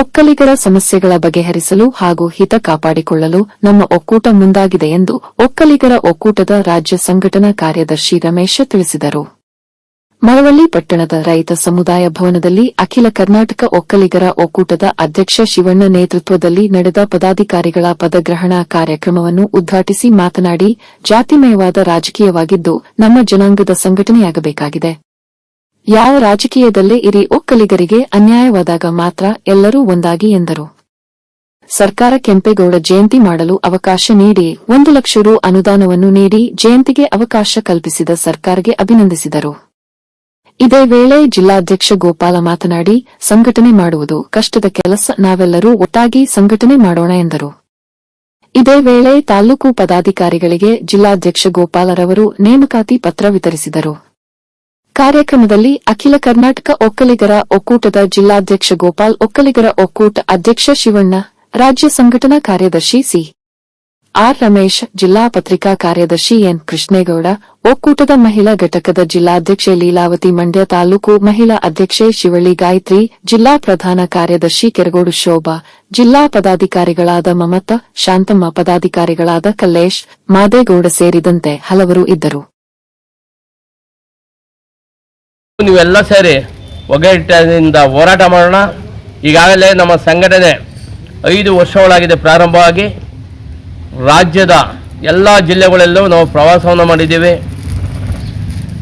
ಒಕ್ಕಲಿಗರ ಸಮಸ್ಯೆಗಳ ಬಗೆಹರಿಸಲು ಹಾಗೂ ಹಿತ ಕಾಪಾಡಿಕೊಳ್ಳಲು ನಮ್ಮ ಒಕ್ಕೂಟ ಮುಂದಾಗಿದೆ ಎಂದು ಒಕ್ಕಲಿಗರ ಒಕ್ಕೂಟದ ರಾಜ್ಯ ಸಂಘಟನಾ ಕಾರ್ಯದರ್ಶಿ ರಮೇಶ ತಿಳಿಸಿದರು. ಮಳವಳ್ಳಿ ಪಟ್ಟಣದ ರೈತ ಸಮುದಾಯ ಭವನದಲ್ಲಿ ಅಖಿಲ ಕರ್ನಾಟಕ ಒಕ್ಕಲಿಗರ ಒಕ್ಕೂಟದ ಅಧ್ಯಕ್ಷ ಶಿವಣ್ಣ ನೇತೃತ್ವದಲ್ಲಿ ನಡೆದ ಪದಾಧಿಕಾರಿಗಳ ಪದಗ್ರಹಣ ಕಾರ್ಯಕ್ರಮವನ್ನು ಉದ್ಘಾಟಿಸಿ ಮಾತನಾಡಿ, ಜಾತಿಮಯವಾದ ರಾಜಕೀಯವಾಗಿದ್ದು ನಮ್ಮ ಜನಾಂಗದ ಸಂಘಟನೆಯಾಗಬೇಕಾಗಿದೆ. ಯಾವ ರಾಜಕೀಯದಲ್ಲೇ ಇರಿ ಒಕ್ಕಲಿಗರಿಗೆ ಅನ್ಯಾಯವಾದಾಗ ಮಾತ್ರ ಎಲ್ಲರೂ ಒಂದಾಗಿ ಎಂದರು. ಸರ್ಕಾರ ಕೆಂಪೇಗೌಡ ಜಯಂತಿ ಮಾಡಲು ಅವಕಾಶ ನೀಡಿ ಒಂದು ಲಕ್ಷ ರು ಅನುದಾನವನ್ನು ನೀಡಿ ಜಯಂತಿಗೆ ಅವಕಾಶ ಕಲ್ಪಿಸಿದ ಸರ್ಕಾರಕ್ಕೆ ಅಭಿನಂದಿಸಿದರು. ಇದೇ ವೇಳೆ ಜಿಲ್ಲಾಧ್ಯಕ್ಷ ಗೋಪಾಲ ಮಾತನಾಡಿ, ಸಂಘಟನೆ ಮಾಡುವುದು ಕಷ್ಟದ ಕೆಲಸ, ನಾವೆಲ್ಲರೂ ಒಟ್ಟಾಗಿ ಸಂಘಟನೆ ಮಾಡೋಣ ಎಂದರು. ಇದೇ ವೇಳೆ ತಾಲೂಕು ಪದಾಧಿಕಾರಿಗಳಿಗೆ ಜಿಲ್ಲಾಧ್ಯಕ್ಷ ಗೋಪಾಲರವರು ನೇಮಕಾತಿ ಪತ್ರ ವಿತರಿಸಿದರು. ಕಾರ್ಯಕ್ರಮದಲ್ಲಿ ಅಖಿಲ ಕರ್ನಾಟಕ ಒಕ್ಕಲಿಗರ ಒಕ್ಕೂಟದ ಜಿಲ್ಲಾಧ್ಯಕ್ಷ ಗೋಪಾಲ್, ಒಕ್ಕಲಿಗರ ಒಕ್ಕೂಟ ಅಧ್ಯಕ್ಷ ಶಿವಣ್ಣ, ರಾಜ್ಯ ಸಂಘಟನಾ ಕಾರ್ಯದರ್ಶಿ ಸಿ. ಆರ್. ರಮೇಶ್, ಜಿಲ್ಲಾ ಪತ್ರಿಕಾ ಕಾರ್ಯದರ್ಶಿ ಎನ್. ಕೃಷ್ಣೇಗೌಡ, ಒಕ್ಕೂಟದ ಮಹಿಳಾ ಘಟಕದ ಜಿಲ್ಲಾಧ್ಯಕ್ಷೆ ಲೀಲಾವತಿ ಮಂಡ್ಯ ತಾಲೂಕು ಮಹಿಳಾ ಅಧ್ಯಕ್ಷೆ ಶಿವಳ್ಳಿ ಗಾಯತ್ರಿ, ಜಿಲ್ಲಾ ಪ್ರಧಾನ ಕಾರ್ಯದರ್ಶಿ ಕೆರಗೋಡು ಶೋಭಾ, ಜಿಲ್ಲಾ ಪದಾಧಿಕಾರಿಗಳಾದ ಮಮತಾ, ಶಾಂತಮ್ಮ ಪದಾಧಿಕಾರಿಗಳಾದ ಕಲ್ಲೇಶ್, ಮಾದೇಗೌಡ ಸೇರಿದಂತೆ ಹಲವರು ಇದ್ದರು. ನೀವೆಲ್ಲ ಸೇರಿ ಒಗ್ಗಟ್ಟಿನಿಂದ ಹೋರಾಟ ಮಾಡೋಣ. ಈಗಾಗಲೇ ನಮ್ಮ ಸಂಘಟನೆ ಐದು ವರ್ಷಗಳಾಗಿದೆ ಪ್ರಾರಂಭವಾಗಿ. ರಾಜ್ಯದ ಎಲ್ಲ ಜಿಲ್ಲೆಗಳಲ್ಲೂ ನಾವು ಪ್ರವಾಸವನ್ನು ಮಾಡಿದ್ದೀವಿ.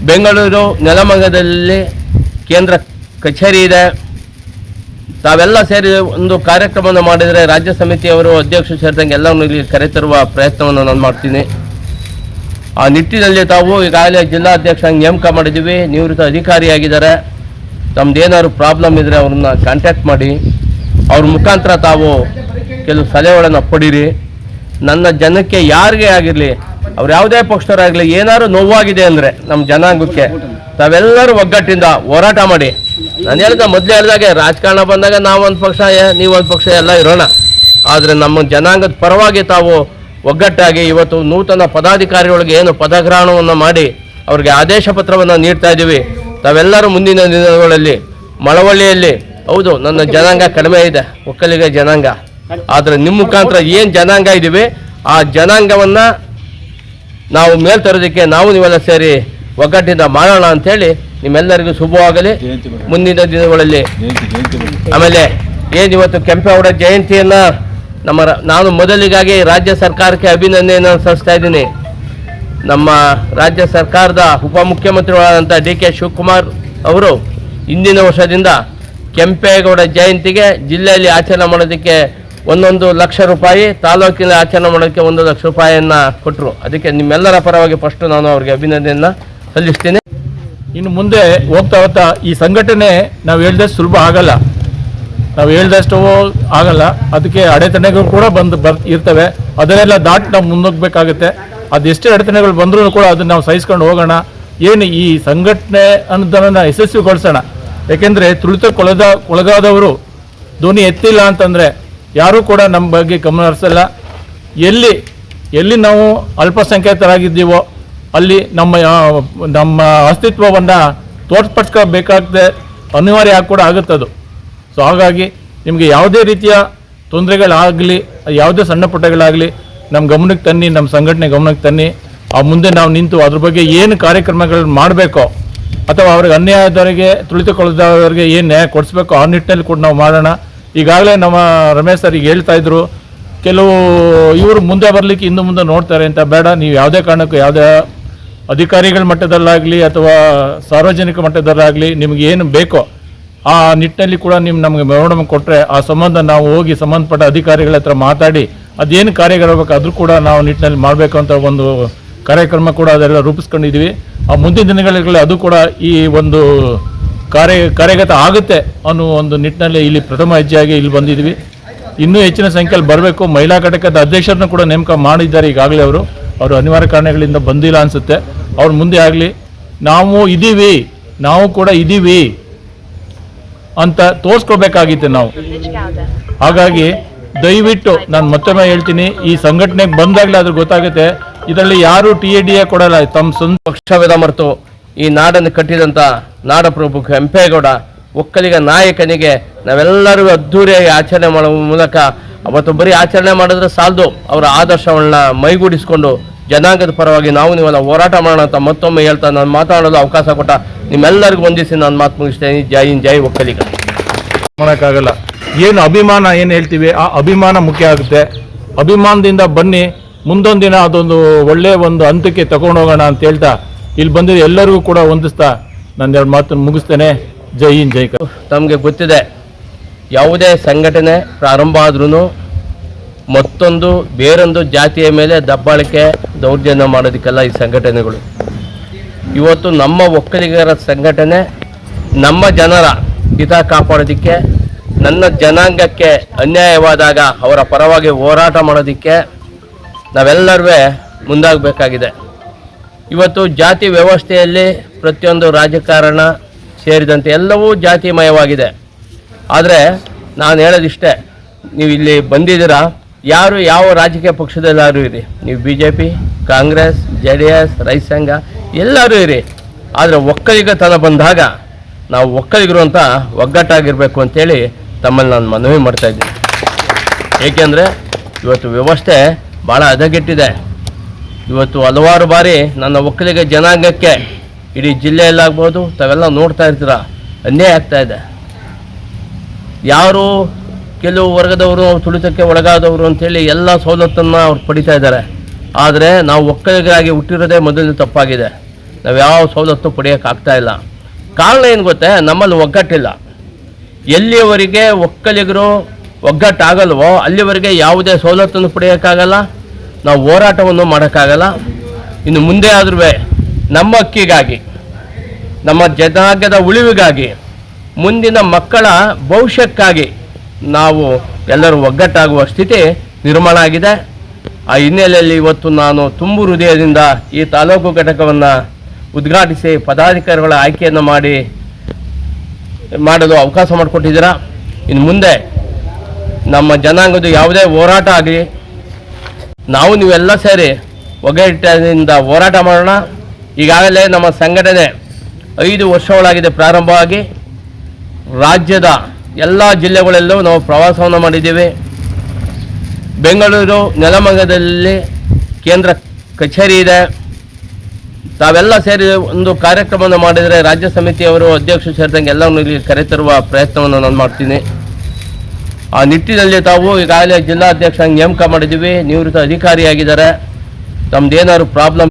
ಬೆಂಗಳೂರು ನೆಲಮಂಗದಲ್ಲಿ ಕೇಂದ್ರ ಕಚೇರಿ ಇದೆ. ತಾವೆಲ್ಲ ಸೇರಿ ಒಂದು ಕಾರ್ಯಕ್ರಮವನ್ನು ಮಾಡಿದರೆ ರಾಜ್ಯ ಸಮಿತಿಯವರು ಅಧ್ಯಕ್ಷರು ಸೇರಿದಂಗೆ ಎಲ್ಲವನ್ನು ಇಲ್ಲಿ ಕರೆತರುವ ಪ್ರಯತ್ನವನ್ನು ನಾನು ಮಾಡ್ತೀನಿ. ಆ ನಿಟ್ಟಿನಲ್ಲಿ ತಾವು ಈಗಾಗಲೇ ಜಿಲ್ಲಾಧ್ಯಕ್ಷ ನೇಮಕ ಮಾಡಿದ್ದೀವಿ. ನಿವೃತ್ತ ಅಧಿಕಾರಿಯಾಗಿದ್ದಾರೆ. ತಮ್ಮದೇನಾದ್ರು ಪ್ರಾಬ್ಲಮ್ ಇದ್ದರೆ ಅವ್ರನ್ನ ಕಾಂಟ್ಯಾಕ್ಟ್ ಮಾಡಿ. ಅವ್ರ ಮುಖಾಂತರ ತಾವು ಕೆಲವು ಸಲಹೆಗಳನ್ನು ಪಡೀರಿ. ನನ್ನ ಜನಕ್ಕೆ ಯಾರಿಗೆ ಆಗಿರಲಿ, ಅವ್ರು ಯಾವುದೇ ಪಕ್ಷದವರಾಗಲಿ, ಏನಾದ್ರು ನೋವಾಗಿದೆ ಅಂದರೆ ನಮ್ಮ ಜನಾಂಗಕ್ಕೆ ತಾವೆಲ್ಲರೂ ಒಗ್ಗಟ್ಟಿಂದ ಹೋರಾಟ ಮಾಡಿ. ನಾನು ಹೇಳಿದ ಮೊದಲೇ ಹೇಳಿದಾಗೆ, ರಾಜಕಾರಣ ಬಂದಾಗ ನಾವೊಂದು ಪಕ್ಷ ನೀವೊಂದು ಪಕ್ಷ ಎಲ್ಲ ಇರೋಣ. ಆದರೆ ನಮ್ಮ ಜನಾಂಗದ ಪರವಾಗಿ ತಾವು ಒಗ್ಗಟ್ಟಾಗಿ ಇವತ್ತು ನೂತನ ಪದಾಧಿಕಾರಿಗಳಿಗೆ ಏನು ಪದಗ್ರಹಣವನ್ನು ಮಾಡಿ ಅವರಿಗೆ ಆದೇಶ ಪತ್ರವನ್ನು ನೀಡ್ತಾ ಇದ್ದೀವಿ. ತಾವೆಲ್ಲರೂ ಮುಂದಿನ ದಿನಗಳಲ್ಲಿ ಮಳವಳ್ಳಿಯಲ್ಲಿ ಹೌದು ನನ್ನ ಜನಾಂಗ ಕಡಿಮೆ ಇದೆ ಒಕ್ಕಲಿಗ ಜನಾಂಗ. ಆದರೆ ನಿಮ್ಮ ಮುಖಾಂತರ ಏನು ಜನಾಂಗ ಇದ್ದೀವಿ ಆ ಜನಾಂಗವನ್ನು ನಾವು ಮೇಲ್ ತರೋದಕ್ಕೆ ನಾವು ನೀವೆಲ್ಲ ಸೇರಿ ಒಗ್ಗಟ್ಟಿಂದ ಮಾಡೋಣ ಅಂಥೇಳಿ ನಿಮ್ಮೆಲ್ಲರಿಗೂ ಶುಭವಾಗಲಿ. ಮುಂದಿನ ದಿನಗಳಲ್ಲಿ ಆಮೇಲೆ ಏನು ಇವತ್ತು ಕೆಂಪೇಗೌಡ ಜಯಂತಿಯನ್ನ ನಮ್ಮ ನಾನು ಮೊದಲಿಗಾಗಿ ರಾಜ್ಯ ಸರ್ಕಾರಕ್ಕೆ ಅಭಿನಂದನೆಯನ್ನು ಸಲ್ಲಿಸ್ತಾ ಇದ್ದೀನಿ. ನಮ್ಮ ರಾಜ್ಯ ಸರ್ಕಾರದ ಉಪಮುಖ್ಯಮಂತ್ರಿಗಳಾದಂಥ ಡಿ ಕೆ ಶಿವಕುಮಾರ್ ಅವರು ಇಂದಿನ ವರ್ಷದಿಂದ ಕೆಂಪೇಗೌಡ ಜಯಂತಿಗೆ ಜಿಲ್ಲೆಯಲ್ಲಿ ಆಚರಣೆ ಮಾಡೋದಕ್ಕೆ ಒಂದೊಂದು ಲಕ್ಷ ರೂಪಾಯಿ ತಾಲೂಕಿನ ಆಚರಣೆ ಮಾಡೋದಕ್ಕೆ ಒಂದು ಲಕ್ಷ ರೂಪಾಯಿಯನ್ನು ಕೊಟ್ಟರು ಅದಕ್ಕೆ ನಿಮ್ಮೆಲ್ಲರ ಪರವಾಗಿ ಫಸ್ಟ್ ನಾನು ಅವ್ರಿಗೆ ಅಭಿನಂದನೆಯನ್ನು ಸಲ್ಲಿಸ್ತೀನಿ. ಇನ್ನು ಮುಂದೆ ಹೋಗ್ತಾ ಹೋಗ್ತಾ ಈ ಸಂಘಟನೆ ನಾವು ಹೇಳಿದ್ರೆ ಸುಲಭ ಆಗಲ್ಲ. ನಾವು ಹೇಳ್ದಷ್ಟು ಆಗಲ್ಲ. ಅದಕ್ಕೆ ಅಡೆತಡೆಗಳು ಕೂಡ ಬಂದು ಬರ್, ಇರ್ತವೆ. ಅದನ್ನೆಲ್ಲ ದಾಟಿ ನಾವು ಮುಂದೋಗ್ಬೇಕಾಗುತ್ತೆ. ಅದೆಷ್ಟೇ ಅಡೆತಡೆಗಳು ಬಂದರೂ ಕೂಡ ಅದನ್ನು ನಾವು ಸಹಿಸ್ಕೊಂಡು ಹೋಗೋಣ. ಏನು ಈ ಸಂಘಟನೆ ಅನ್ನೋದನ್ನ ಯಶಸ್ವಿಗೊಳಿಸೋಣ. ಯಾಕೆಂದರೆ ತುಳಿತ ಕೊಳದ ಕೊಳಗಾದವರು ಧ್ವನಿ ಎತ್ತಿಲ್ಲ ಅಂತಂದರೆ ಯಾರೂ ಕೂಡ ನಮ್ಮ ಬಗ್ಗೆ ಗಮನ ಹರಿಸಲ್ಲ. ಎಲ್ಲಿ ಎಲ್ಲಿ ನಾವು ಅಲ್ಪಸಂಖ್ಯಾತರಾಗಿದ್ದೀವೋ, ಅಲ್ಲಿ ನಮ್ಮ ನಮ್ಮ ಅಸ್ತಿತ್ವವನ್ನು ತೋರ್ಪಡಿಸ್ಕೋಬೇಕಾಗದೆ ಅನಿವಾರ್ಯ ಕೂಡ ಆಗುತ್ತದು. ಸೊ ಹಾಗಾಗಿ ನಿಮಗೆ ಯಾವುದೇ ರೀತಿಯ ತೊಂದರೆಗಳಾಗಲಿ, ಯಾವುದೇ ಸಣ್ಣ ಪುಟ್ಟಗಳಾಗಲಿ ನಮ್ಮ ಗಮನಕ್ಕೆ ತನ್ನಿ ನಮ್ಮ ಸಂಘಟನೆ ಗಮನಕ್ಕೆ ತನ್ನಿ, ಆ ಮುಂದೆ ನಾವು ನಿಂತು ಅದ್ರ ಬಗ್ಗೆ ಏನು ಕಾರ್ಯಕ್ರಮಗಳನ್ನು ಮಾಡಬೇಕೋ ಅಥವಾ ಅವ್ರಿಗೆ ಅನ್ಯಾಯದವರಿಗೆ, ತುಳಿತುಕೊಳ್ಳದವರಿಗೆ ಏನು ನ್ಯಾಯ ಕೊಡಿಸ್ಬೇಕೋ ಆ ನಿಟ್ಟಿನಲ್ಲಿ ಕೂಡ ನಾವು ಮಾಡೋಣ. ಈಗಾಗಲೇ ನಮ್ಮ ರಮೇಶ್ ಸರ್ ಈಗ ಹೇಳ್ತಾ ಇದ್ರು, ಕೆಲವು ಇವರು ಮುಂದೆ ಬರಲಿಕ್ಕೆ ಇನ್ನು ಮುಂದೆ ನೋಡ್ತಾರೆ ಅಂತ ಬೇಡ, ನೀವು ಯಾವುದೇ ಕಾರಣಕ್ಕೂ ಯಾವುದೇ ಅಧಿಕಾರಿಗಳ ಮಟ್ಟದಲ್ಲಾಗಲಿ ಅಥವಾ ಸಾರ್ವಜನಿಕ ಮಟ್ಟದಲ್ಲಾಗಲಿ ನಿಮಗೆ ಏನು ಬೇಕೋ ಆ ನಿಟ್ಟಿನಲ್ಲಿ ಕೂಡ ನೀವು ನಮಗೆ ಮೆಮೊರಂ ಕೊಟ್ಟರೆ ಆ ಸಂಬಂಧ ನಾವು ಹೋಗಿ ಸಂಬಂಧಪಟ್ಟ ಅಧಿಕಾರಿಗಳ ಹತ್ರ ಮಾತಾಡಿ ಅದೇನು ಕಾರ್ಯಗಳಿರ್ಬೇಕು ಅದ್ರ ಕೂಡ ನಾವು ನಿಟ್ಟಿನಲ್ಲಿ ಮಾಡಬೇಕು ಅಂತ ಒಂದು ಕಾರ್ಯಕ್ರಮ ಕೂಡ ಅದೆಲ್ಲ ರೂಪಿಸ್ಕೊಂಡಿದ್ದೀವಿ ಆ ಮುಂದಿನ ದಿನಗಳಲ್ಲಿ ಅದು ಕೂಡ ಈ ಒಂದು ಕಾರ್ಯ ಕಾರ್ಯಗತ ಆಗುತ್ತೆ ಅನ್ನೋ ಒಂದು ನಿಟ್ಟಿನಲ್ಲಿ ಇಲ್ಲಿ ಪ್ರಥಮ ಹೆಜ್ಜೆಯಾಗಿ ಇಲ್ಲಿ ಬಂದಿದ್ದೀವಿ ಇನ್ನೂ ಹೆಚ್ಚಿನ ಸಂಖ್ಯೆಯಲ್ಲಿ ಬರಬೇಕು. ಮಹಿಳಾ ಘಟಕದ ಅಧ್ಯಕ್ಷರನ್ನು ಕೂಡ ನೇಮಕ ಮಾಡಿದ್ದಾರೆ ಈಗಾಗಲೇ ಅವರು. ಅವರು ಅನಿವಾರ್ಯ ಕಾರಣಗಳಿಂದ ಬಂದಿಲ್ಲ ಅನಿಸುತ್ತೆ. ಅವ್ರು ಮುಂದೆ ಆಗಲಿ. ನಾವು ಇದ್ದೀವಿ ನಾವು ಕೂಡ ಇದ್ದೀವಿ ಅಂತ ತೋರಿಸ್ಕೊಳ್ಬೇಕಾಗಿತ್ತು ನಾವು. ಹಾಗಾಗಿ ದಯವಿಟ್ಟು ನಾನು ಮತ್ತೊಮ್ಮೆ ಹೇಳ್ತೀನಿ, ಈ ಸಂಘಟನೆಗೆ ಬಂದಾಗಲೇ ಅದ್ರ ಗೊತ್ತಾಗುತ್ತೆ, ಇದರಲ್ಲಿ ಯಾರು ಟಿ ಎ ಡಿ ಎ ಕೊಡಲ್ಲ ತಮ್ಮ ಸ್ವಂತ ಪಕ್ಷವೇದ ಮರೆತು ಈ ನಾಡನ್ನು ಕಟ್ಟಿದಂಥ ನಾಡಪ್ರಭು ಕೆಂಪೇಗೌಡ, ಒಕ್ಕಲಿಗ ನಾಯಕನಿಗೆ ನಾವೆಲ್ಲರೂ ಅದ್ಧೂರಿಯಾಗಿ ಆಚರಣೆ ಮಾಡುವ ಮೂಲಕ ಅವತ್ತು ಬರೀ ಆಚರಣೆ ಮಾಡಿದ್ರೆ ಸಾಲದು. ಅವರ ಆದರ್ಶಗಳನ್ನ ಮೈಗೂಡಿಸ್ಕೊಂಡು ಜನಾಂಗದ ಪರವಾಗಿ ನಾವು ನೀವೆಲ್ಲ ಹೋರಾಟ ಮಾಡೋಣ ಅಂತ ಮತ್ತೊಮ್ಮೆ ಹೇಳ್ತಾ ನಾನು ಮಾತಾಡೋದು ಅವಕಾಶ ಕೊಟ್ಟ ನಿಮ್ಮೆಲ್ಲರಿಗೂ ಒಂದಿಸಿ ನಾನು ಮಾತು ಮುಗಿಸ್ತೇನೆ. ಜೈ ಇನ್ ಜೈ ಒಕ್ಕಲಿಗ. ಮಾಡೋಕ್ಕಾಗಲ್ಲ ಏನು ಅಭಿಮಾನ ಏನು ಹೇಳ್ತೀವಿ? ಆ ಅಭಿಮಾನ ಮುಖ್ಯ ಆಗುತ್ತೆ. ಅಭಿಮಾನದಿಂದ ಬನ್ನಿ. ಮುಂದೊಂದು ದಿನ ಅದೊಂದು ಒಳ್ಳೆಯ ಒಂದು ಹಂತಕ್ಕೆ ತಗೊಂಡೋಗೋಣ ಅಂತ ಹೇಳ್ತಾ ಇಲ್ಲಿ ಬಂದಿರೋ ಎಲ್ಲರಿಗೂ ಕೂಡ ಹೊಂದಿಸ್ತಾ ಎರಡು ಮಾತನ್ನು ಮುಗಿಸ್ತೇನೆ. ಜೈ ಇನ್ ಜೈ. ತಮಗೆ ಗೊತ್ತಿದೆ ಯಾವುದೇ ಸಂಘಟನೆ ಪ್ರಾರಂಭ ಆದ್ರೂ ಮತ್ತೊಂದು ಬೇರೊಂದು ಜಾತಿಯ ಮೇಲೆ ದಬ್ಬಾಳಿಕೆ ದೌರ್ಜನ್ಯ ಮಾಡೋದಕ್ಕೆಲ್ಲ ಈ ಸಂಘಟನೆಗಳು. ಇವತ್ತು ನಮ್ಮ ಒಕ್ಕಲಿಗರ ಸಂಘಟನೆ ನಮ್ಮ ಜನರ ಹಿತ ಕಾಪಾಡೋದಕ್ಕೆ, ನನ್ನ ಜನಾಂಗಕ್ಕೆ ಅನ್ಯಾಯವಾದಾಗ ಅವರ ಪರವಾಗಿ ಹೋರಾಟ ಮಾಡೋದಕ್ಕೆ ನಾವೆಲ್ಲರೂ ಮುಂದಾಗಬೇಕಾಗಿದೆ. ಇವತ್ತು ಜಾತಿ ವ್ಯವಸ್ಥೆಯಲ್ಲಿ ಪ್ರತಿಯೊಂದು ರಾಜಕಾರಣ ಸೇರಿದಂತೆ ಎಲ್ಲವೂ ಜಾತಿಮಯವಾಗಿದೆ. ಆದರೆ ನಾನು ಹೇಳೋದಿಷ್ಟೇ ನೀವು ಇಲ್ಲಿ ಬಂದಿದ್ದೀರಾ? ಯಾರು ಯಾವ ರಾಜಕೀಯ ಪಕ್ಷದಲ್ಲಾರು ಇರಿ. ನೀವು B J P Congress, J D S ರೈತ ಸಂಘ ಎಲ್ಲರೂ ಇರಿ. ಆದರೆ ಒಕ್ಕಲಿಗತನ ಬಂದಾಗ ನಾವು ಒಕ್ಕಲಿಗರು ಅಂತ ಒಗ್ಗಟ್ಟಾಗಿರಬೇಕು ಅಂತೇಳಿ ತಮ್ಮಲ್ಲಿ ನಾನು ಮನವಿ ಮಾಡ್ತಾ ಇದ್ದೀನಿ. ಏಕೆಂದರೆ ಇವತ್ತು ವ್ಯವಸ್ಥೆ ಭಾಳ ಹದಗೆಟ್ಟಿದೆ. ಇವತ್ತು ಹಲವಾರು ಬಾರಿ ನನ್ನ ಒಕ್ಕಲಿಗ ಜನಾಂಗಕ್ಕೆ ಇಡೀ ಜಿಲ್ಲೆಯಲ್ಲಾಗ್ಬೋದು, ತಾವೆಲ್ಲ ನೋಡ್ತಾ ಇರ್ತೀರ. ಅನ್ಯಾಯ ಆಗ್ತಾ ಇದೆ. ಯಾರು ಕೆಲವು ವರ್ಗದವರು ತುಳಿತಕ್ಕೆ ಒಳಗಾದವರು ಅಂತೇಳಿ ಎಲ್ಲ ಸವಲತ್ತನ್ನು ಅವ್ರು ಪಡಿತಾ ಇದ್ದಾರೆ. ಆದರೆ ನಾವು ಒಕ್ಕಲಿಗರಾಗಿ ಹುಟ್ಟಿರೋದೇ ಮೊದಲು ತಪ್ಪಾಗಿದೆ. ನಾವು ಯಾವ ಸವಲತ್ತು ಪಡೆಯೋಕ್ಕಾಗ್ತಾ ಇಲ್ಲ. ಕಾರಣ ಏನು ಗೊತ್ತೇ? ನಮ್ಮಲ್ಲಿ ಒಗ್ಗಟ್ಟಿಲ್ಲ. ಎಲ್ಲಿಯವರೆಗೆ ಒಕ್ಕಲಿಗರು ಒಗ್ಗಟ್ಟಾಗಲ್ವೋ ಅಲ್ಲಿವರೆಗೆ ಯಾವುದೇ ಸವಲತ್ತನ್ನು ಪಡೆಯೋಕ್ಕಾಗಲ್ಲ ನಾವು ಹೋರಾಟವನ್ನು ಮಾಡೋಕ್ಕಾಗಲ್ಲ. ಇನ್ನು ಮುಂದೆ ಆದ್ರೂ ನಮ್ಮ ಅಕ್ಕಿಗಾಗಿ, ನಮ್ಮ ಜನಾಂಗದ ಉಳಿವಿಗಾಗಿ, ಮುಂದಿನ ಮಕ್ಕಳ ಭವಿಷ್ಯಕ್ಕಾಗಿ ನಾವು ಎಲ್ಲರೂ ಒಗ್ಗಟ್ಟಾಗುವ ಸ್ಥಿತಿ ನಿರ್ಮಾಣ ಆಗಿದೆ. ಆ ಹಿನ್ನೆಲೆಯಲ್ಲಿ ಇವತ್ತು ನಾನು ತುಂಬು ಹೃದಯದಿಂದ ಈ ತಾಲೂಕು ಘಟಕವನ್ನು ಉದ್ಘಾಟಿಸಿ ಪದಾಧಿಕಾರಿಗಳ ಆಯ್ಕೆಯನ್ನು ಮಾಡಿ ಮಾಡಲು ಅವಕಾಶ ಮಾಡಿಕೊಟ್ಟಿದ್ದೀರಾ. ಇನ್ನು ಮುಂದೆ ನಮ್ಮ ಜನಾಂಗದ ಯಾವುದೇ ಹೋರಾಟ ಆಗಲಿ, ನಾವು ನೀವೆಲ್ಲ ಸೇರಿ ಒಗ್ಗಟ್ಟಿನಿಂದ ಹೋರಾಟ ಮಾಡೋಣ. ಈಗಾಗಲೇ ನಮ್ಮ ಸಂಘಟನೆ ಐದು ವರ್ಷಗಳಾಗಿದೆ ಪ್ರಾರಂಭವಾಗಿ. ರಾಜ್ಯದ ಎಲ್ಲ ಜಿಲ್ಲೆಗಳಲ್ಲೂ ನಾವು ಪ್ರವಾಸವನ್ನು ಮಾಡಿದ್ದೀವಿ. ಬೆಂಗಳೂರು ನೆಲಮಂಗದಲ್ಲಿ ಕೇಂದ್ರ ಕಚೇರಿ ಇದೆ. ತಾವೆಲ್ಲ ಸೇರಿ ಒಂದು ಕಾರ್ಯಕ್ರಮವನ್ನು ಮಾಡಿದರೆ ರಾಜ್ಯ ಸಮಿತಿಯವರು ಅಧ್ಯಕ್ಷರು ಸೇರಿದಂಗೆ ಎಲ್ಲವನ್ನು ಇಲ್ಲಿ ಕರೆತರುವ ಪ್ರಯತ್ನವನ್ನು ನಾನು ಮಾಡ್ತೀನಿ. ಆ ನಿಟ್ಟಿನಲ್ಲಿ ತಾವು ಈಗಾಗಲೇ ಜಿಲ್ಲಾಧ್ಯಕ್ಷ ನೇಮಕ ಮಾಡಿದ್ದೀವಿ. ನಿವೃತ್ತ ಅಧಿಕಾರಿಯಾಗಿದ್ದಾರೆ. ತಮ್ದೇನಾದ್ರು ಪ್ರಾಬ್ಲಮ್